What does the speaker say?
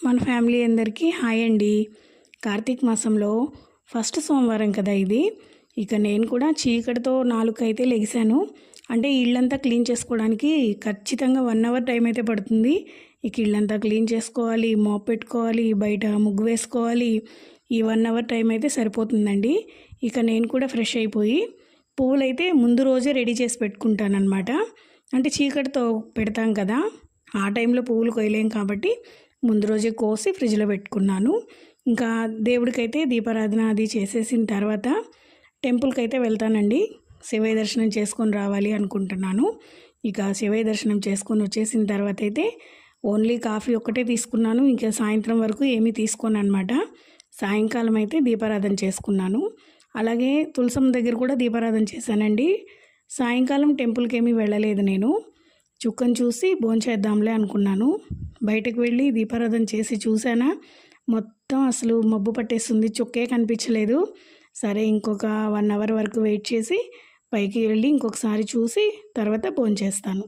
మన ఫ్యామిలీ అందరికీ హాయ్ అండి. కార్తీక మాసంలో ఫస్ట్ సోమవారం కదా ఇది. ఇక నేను కూడా చీకటితో నాలుగు అయితే లెగిసాను అంటే ఇళ్ళంతా క్లీన్ చేసుకోవడానికి ఖచ్చితంగా వన్ అవర్ టైం అయితే పడుతుంది. ఇక ఇళ్ళంతా క్లీన్ చేసుకోవాలి మోప్ పెట్టుకోవాలి బయట ముగ్గు వేసుకోవాలి. ఈ వన్ అవర్ టైం అయితే సరిపోతుందండి. ఇక నేను కూడా ఫ్రెష్ అయిపోయి పువ్వులు అయితే ముందు రోజే రెడీ చేసి పెట్టుకుంటానమాట అంటే చీకటితో పెడతాం కదా ఆ టైంలో పువ్వులు కొయ్యలేం కాబట్టి ముందు రోజే కోసి ఫ్రిడ్జ్లో పెట్టుకున్నాను. ఇంకా దేవుడికైతే దీపారాధన అది చేసేసిన తర్వాత టెంపుల్కి అయితే వెళ్తానండి. శివయ దర్శనం చేసుకొని రావాలి అనుకుంటున్నాను. ఇక శివయ దర్శనం చేసుకొని వచ్చేసిన తర్వాత అయితే ఓన్లీ కాఫీ ఒక్కటే తీసుకున్నాను. ఇంకా సాయంత్రం వరకు ఏమీ తీసుకోను అనమాట సాయంకాలం అయితే దీపారాధన చేసుకున్నాను. అలాగే తులసం దగ్గర కూడా దీపారాధన చేశానండి. సాయంకాలం టెంపుల్కి ఏమీ వెళ్ళలేదు నేను. చుక్కను చూసి భోంచేద్దాంలే అనుకున్నాను. బయటకు వెళ్ళి దీపారాధన చేసి చూసానా మొత్తం అసలు మబ్బు పట్టేస్తుంది. చుక్కే కనిపించలేదు. సరే ఇంకొక వన్ అవర్ వరకు వెయిట్ చేసి పైకి వెళ్ళి ఇంకొకసారి చూసి తర్వాత ఫోన్ చేస్తాను